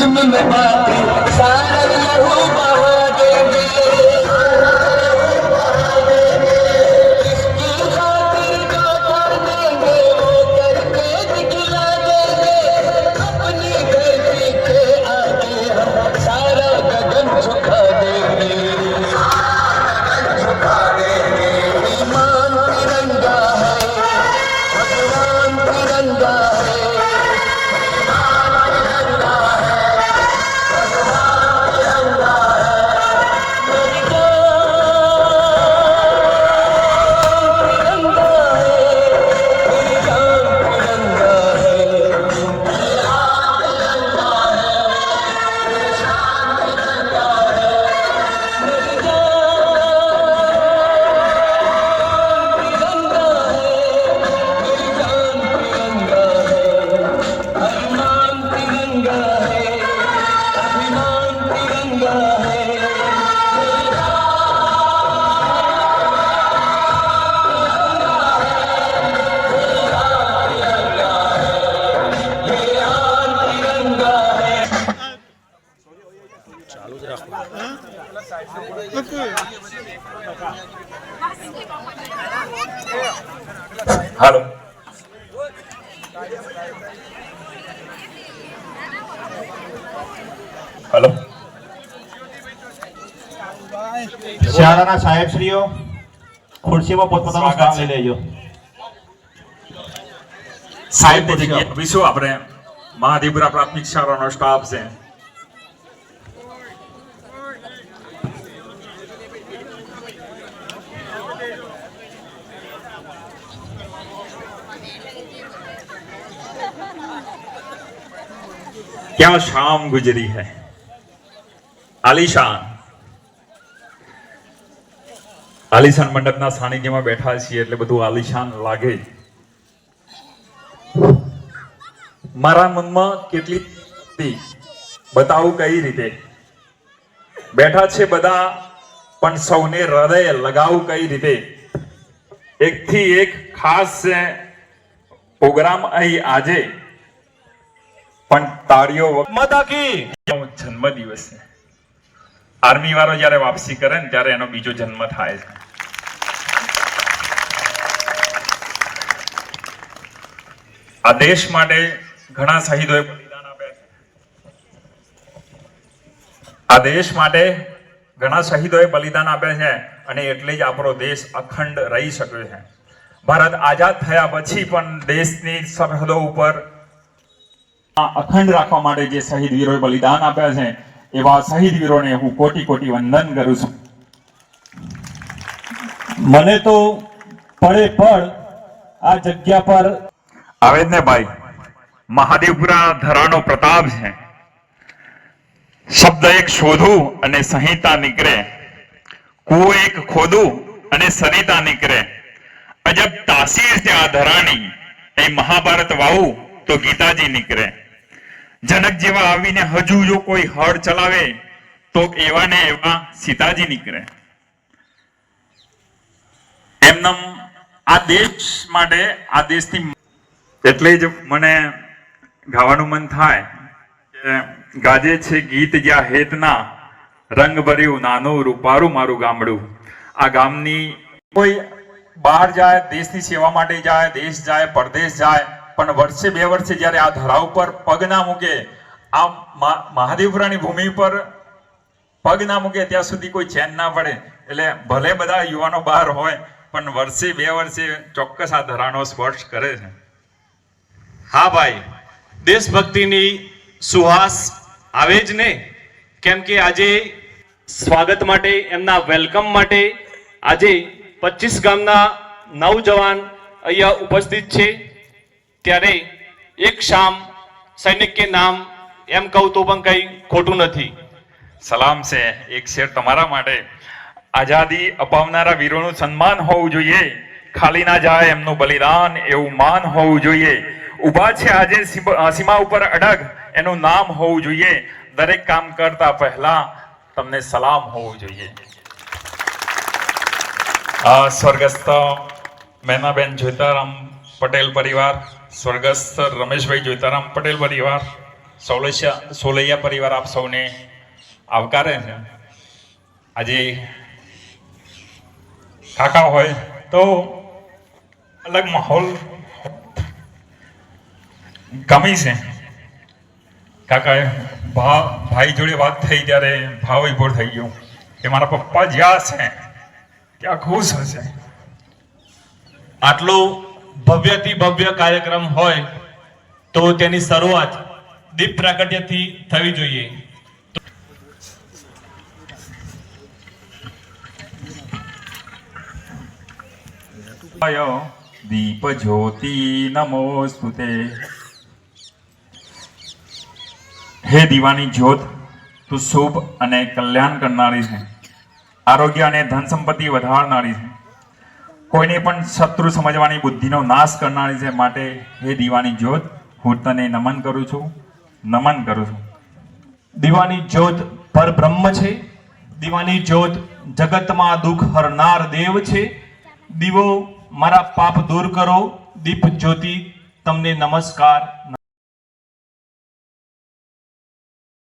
जिस्म में बाकी सारा હાલો. હાલો. શાળાના સાહેબશ્રીઓ ખુરશીમાં પોતપોતાનું સ્થાન લઈ લેજો. સાહેબ જગ્યાએ આપણે મહાદેવપુરા પ્રાથમિક શાળાનો સ્ટાફ છે. ક્યાં શામ ગુજરી હૈ આલીશાન આલીશાન મંડપના સાનિધ્યમાં બેઠા છીએ એટલે બધું આલિશાન લાગે. મારા મનમાં કેટલી બતાવું કઈ રીતે? બેઠા છે બધા, પણ સૌને હૃદય લગાવું કઈ રીતે? એક થી એક ખાસ eh, પ્રોગ્રામ અહીં આજે પણ તાળીઓ જન્મ દિવસ છે. આર્મી વાળો જ્યારે વાપસી કરે ને ત્યારે એનો બીજો જન્મ થાય છે. આ દેશ માટે ઘણા શહીદોએ બલિદાન આપ્યા છે. આ દેશ માટે ઘણા શહીદોએ બલિદાન આપ્યા છે અને એટલે જ આપણો દેશ અખંડ રહી શક્યો છે. ભારત આઝાદ થયા પછી પણ દેશની સરહદો ઉપર અખંડ રાખવા માટે જે શહીદ વીરોએ બલિદાન આપ્યા છે, એવા શહીદ વીરોને હું કોટી કોટી વંદન કરું છું. મને તો પડે પડ આ જગ્યા પર આવે ને ભાઈ. મહાદેવપુરા ધરાનો પ્રતાપ છે. શબ્દ એક શોધું અને સંહિતા નીકળે. કુવો એક ખોદું અને સરિતા નીકળે. અજબ તાસીર છે આ ધરાની. એ મહાભારત વાવું તો ગીતાજી નીકળે. જનક જેવા આવીને હજુ જો કોઈ હળ ચલાવે, તો એવા ને એવા સીતાજી નીકળે. એમનેમ આ દેશ માટે આ દેશની એટલે જ મને ગાવાનું મન થાય કે ગાજે છે ગીત જ્યાં હેતના, રંગ ભર્યું નાનું રૂપારું મારું ગામડું. આ ગામની કોઈ બહાર જાય, દેશની સેવા માટે જાય, દેશ જાય, પરદેશ જાય પણ વર્ષે બે વર્ષે જ્યારે આ ધરા ઉપર પગ ના મૂકે, આ મહાદેવપુરાની ભૂમિ પર પગ ના મૂકે, ત્યાં સુધી કોઈ ચેન ના પડે. એટલે ભલે બધા યુવાનો બહાર હોય, પણ વર્ષે બે વર્ષે ચોક્કસ આ ધરાનો સ્પર્શ કરે છે. હા ભાઈ, દેશભક્તિની સુહાસ આવે જ ને? કેમ કે આજે સ્વાગત માટે, એમના વેલકમ માટે આજે પચીસ ગામના નવજવાન અહીંયા ઉપસ્થિત છે. ત્યારે એક શામ સૈનિક કે નામ એમ કહું તો પણ કંઈ ખોટું નથી. સલામ છે, એક શેર તમારા માટે. આઝાદી અપાવનારા વીરોનું સન્માન હોવું જોઈએ. ખાલી ના જાય એમનું બલિદાન, એવું માન હોવું જોઈએ. ઊભા છે આજે સીમ- ઉપર અડગ, એનું નામ હોવું જોઈએ. દરેક કામ કરતા પહેલા તમને સલામ હોવું જોઈએ. આ સ્વર્ગસ્થ મહેમાબેન જોઈતારામ પટેલ પરિવાર, સ્વર્ગસ્થ રમેશભાઈ જોઈતારામ પટેલ પરિવાર, સોલૈયા સોલૈયા પરિવાર આપ સૌને આવકારે છે. આજે કાકા હોય તો અલગ માહોલ ગમી છે. કાકાએ ભા, ભાઈ જોડે વાત થઈ ત્યારે ભાવ વિભોર થઈ ગયો કે મારા પપ્પા જ્યાં છે, ત્યાં ખુશ હશે. આટલો ભવ્યથી ભવ્ય કાર્યક્રમ હોય તો તેની શરૂઆત દીપ પ્રાગટ્યથી થવી જોઈએ. દીપ જ્યોતિ નમોસ્તુતે હે દીવાની જ્યોત, તું શુભ અને કલ્યાણ કરનારી છે. આરોગ્ય અને ધન સંપત્તિ વધારનારી છે. કોઈને પણ શત્રુ સમજવાની બુદ્ધિનો નાશ કરનારી છે માટે હે દીવાની જ્યોત, હું તને નમન કરું છું, નમન કરું છું. દીવાની જ્યોત પરબ્રહ્મ છે, દીવાની જ્યોત જગતમાં દુઃખ હરનાર દેવ છે. દીવો મારા પાપ દૂર કરો, દીપ જ્યોતિ તમને નમસ્કાર